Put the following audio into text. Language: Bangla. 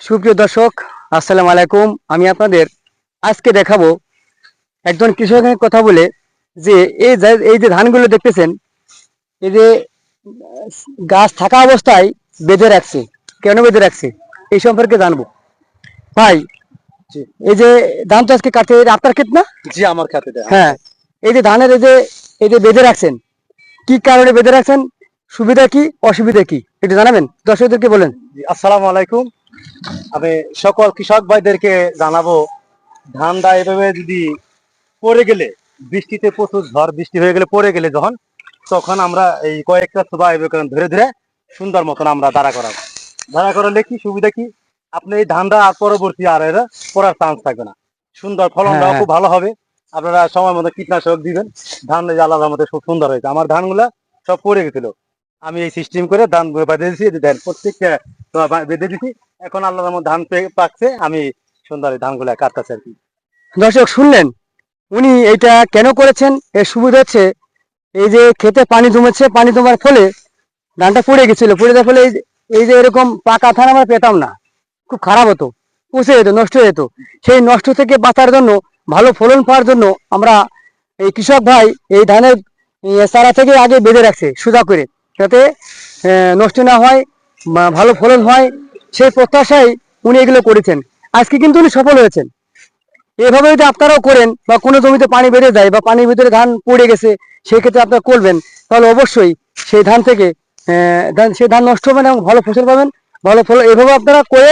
সুপ্রিয় দর্শক আসসালামু আলাইকুম। আমি আপনাদের আজকে দেখাবো একজন কৃষকের কথা বলে যে এই যে- এই যে ধানগুলো দেখতেছেন এই যে গাছ থাকা অবস্থায় বেঁধে রাখছে। কেন বেঁধে রাখছে? এই সম্পর্কে জানব। ভাই এই যে ধান তো আজকে এটা আপনার ক্ষেত না? জি আমার খাতে হ্যাঁ এই যে ধানের এই যে এই যে বেঁধে রাখছেন কি কারণে বেঁধে রাখছেন? সুবিধা কি অসুবিধা কি? একটু জানাবেন দর্শকদেরকে বলেন। আসসালামু আলাইকুম। আমি সকল কৃষক ভাইদেরকে জানাব ধানটা এভাবে যদি পড়ে গেলে বৃষ্টিতে প্রচুর ঝড় বৃষ্টি হয়ে গেলে পড়ে গেলে যখন তখন আমরা এই কয়েকটা সুবা এভাবে ধরে ধরে সুন্দর মতন আমরা দাঁড়া করাবো। দাঁড়া করালে কি সুবিধা কি? আপনি এই ধানটা আর পরবর্তী আর এরা পড়ার চান্স থাকবে না। সুন্দর ফলনটাও হ্যাঁ। খুব ভালো হবে। আপনারা সময় মতো কীটনাশক দিবেন। ধান আল্লাহর মধ্যে খুব সুন্দর হয়েছে। আমার ধানগুলা সব পড়ে গেছিল। আমি এই সিস্টেম করে ধান বেঁধে দিয়েছি দেন প্রত্যেকটা বেঁধে দিছি। এখন আল্লাহর মধ্যে ধান পাকছে, আমি সুন্দর ধানগুলা কাটতেছি আর কি। দর্শক, শুনলেন? উনি এইটা কেন করেছেন? এর সুবিধা হচ্ছে, এই যে খেতে পানি জমেছে, পানি জমার ফলে ধানটা পড়ে গেছিল। পড়ে যাওয়ার ফলে এই যে- এরকম পাকা ধান আমরা পেতাম না। খুব খারাপ হতো পচে যেত, নষ্ট হয়ে যেত। সেই নষ্ট থেকে বাঁচার জন্য, ভালো ফলন পাওয়ার জন্য আমরা এই কৃষক ভাই এই ধানের চারা থেকে আগে বেঁধে রাখছে সুদা করে। যাতে নষ্ট না হয় ভালো ফলন হয়, সেই প্রত্যাশায় উনি এগুলো করেছেন। আজকে কিন্তু উনি সফল হয়েছেন। এভাবে যদি আপনারাও করেন, বা কোনো জমিতে পানি বেড়ে যায়, বা পানির ভিতরে ধান পড়ে গেছে, সেক্ষেত্রে আপনারা করবেন। তাহলে অবশ্যই সেই ধান থেকে ধান সেই ধান নষ্ট হবে না এবং ভালো ফসল পাবেন। ভালো ফল, এভাবে আপনারা করে